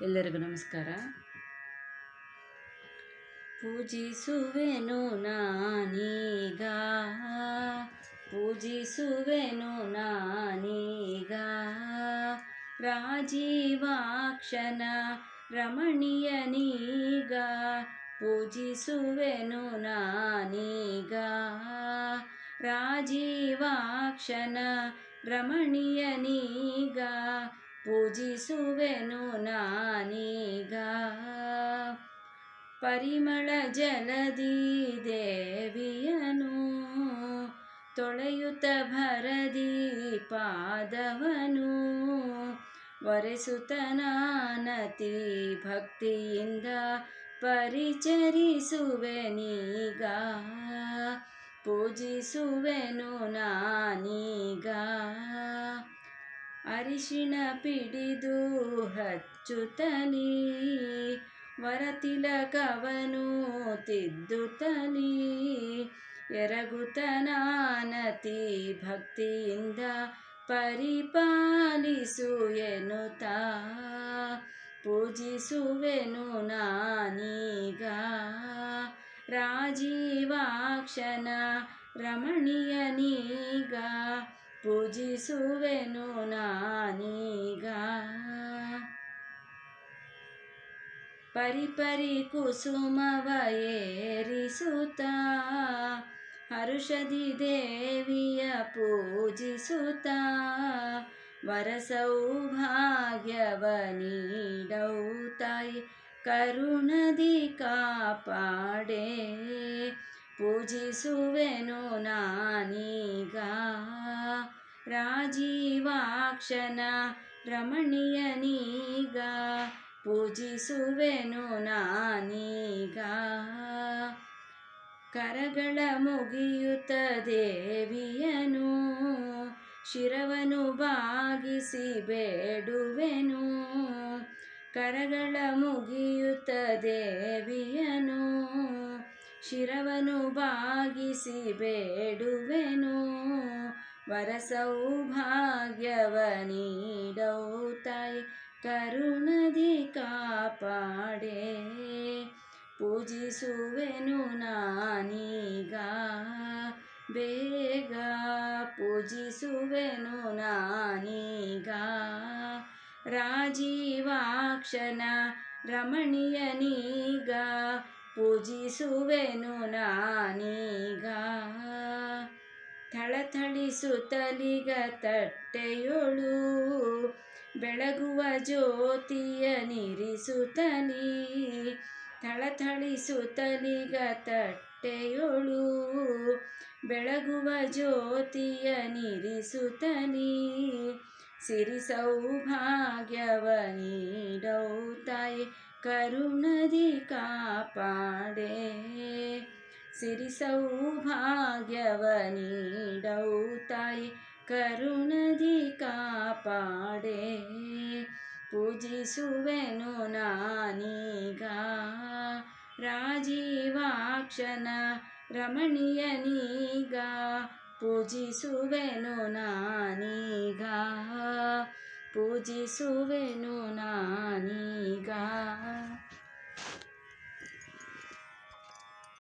ಎಲ್ಲರಿಗೂ ನಮಸ್ಕಾರ. ಪೂಜಿಸುವೆನು ನಾನೀಗ. ಪೂಜಿಸುವೆನು ನಾನೀಗ. ರಾಜೀವಾಕ್ಷನ ರಮಣೀಯನೀಗ ಪೂಜಿಸುವೆನು ನಾನೀಗ. ರಾಜೀವಾಕ್ಷನ ರಮಣೀಯನೀಗ ಪೂಜಿಸುವೆನು ನಾನೀಗ. ಪರಿಮಳ ಜಲದಿ ದೇವಿಯನು ತೊಳೆಯುತ್ತ ಭರದಿ ಪಾದವನು ವರೆಸುತನಾನತಿ ಭಕ್ತಿಯಿಂದ ಪರಿಚರಿಸುವೆನೀಗ ಪೂಜಿಸುವೆನು ನಾನೀಗ. ಅರಿಶಿಣ ಪಿಡಿದು ಹಚ್ಚುತ್ತಲೀ ವರತಿಲಕವನು ತಿದ್ದುತ್ತಲೀ ಎರಗುತನಾನತಿ ಭಕ್ತಿಯಿಂದ ಪರಿಪಾಲಿಸು ಎನ್ನುತ್ತಾ ಪೂಜಿಸುವೆನು ನಾನೀಗ. ರಾಜೀವಾಕ್ಷನ ರಮಣೀಯನೀಗ. ಪೂಜಿಸುವೆನು ನಾನೀಗ. ಪರಿಪರಿ ಕುಸುಮವ ಏರಿಸುತ್ತ ಹರುಷದಿ ದೇವಿಯ ಪೂಜಿಸುತ್ತ ವರ ಸೌಭಾಗ್ಯವ ಕರುಣದಿ ಕಾಪಾಡೆ. ಪೂಜಿಸುವೆನು ನಾನೀಗ. ರಾಜೀವಾಕ್ಷನ ರಮಣೀಯನೀಗ ಪೂಜಿಸುವೆನು ನಾನೀಗ. ಕರಗಳ ಮುಗಿಯುತ್ತ ದೇವಿಯನು ಶಿರವನು ಬಾಗಿಸಿ ಬೇಡುವೆನು. ಕರಗಳ ಮುಗಿಯುತ್ತ ದೇವಿಯನು ಶಿರವನು ಬಾಗಿಸಿ ಬೇಡುವೆನು. ವರ ಸೌಭಾಗ್ಯವ ನೀಡೌ ತಾಯಿ ಕರುಣದಿ ಕಾಪಾಡೆ. ಪೂಜಿಸುವೆನು ನಾನೀಗ, ಬೇಗ ಪೂಜಿಸುವೆನು ನಾನೀಗ. ರಾಜೀವಾಕ್ಷನ ರಮಣೀಯನೀಗ ಪೂಜಿಸುವೆನು ನಾನೀಗ. ಥಳಥಳಿಸುತ್ತಲಿಗ ತಟ್ಟೆಯೊಳು, ಬೆಳಗುವ ಜ್ಯೋತಿಯ ನಿರಿಸುತ್ತಲೀ. ಥಳಥಳಿಸುತ್ತಲಿಗ ತಟ್ಟೆಯೊಳು, ಬೆಳಗುವ ಜ್ಯೋತಿಯ ನಿರಿಸುತ್ತಲೀ. ಸಿರಿ ಸೌಭಾಗ್ಯವ ನೀಡೌ ತಾಯಿ, ಕರುಣದಿ ಕಾಪಾಡೆ. ಸಿರಿ ಸೌಭಾಗ್ಯವ ನೀಡೌ ತಾಯಿ ಕರುಣದಿ ಕಾಪಾಡೆ ಪೂಜಿಸುವೆನು ನಾನೀಗ ರಾಜೀವಾಕ್ಷನ ರಮಣೀಯನೀಗ ಪೂಜಿಸುವೆನು ನಾನೀಗ ಪೂಜಿಸುವೆನು ನಾನೀಗ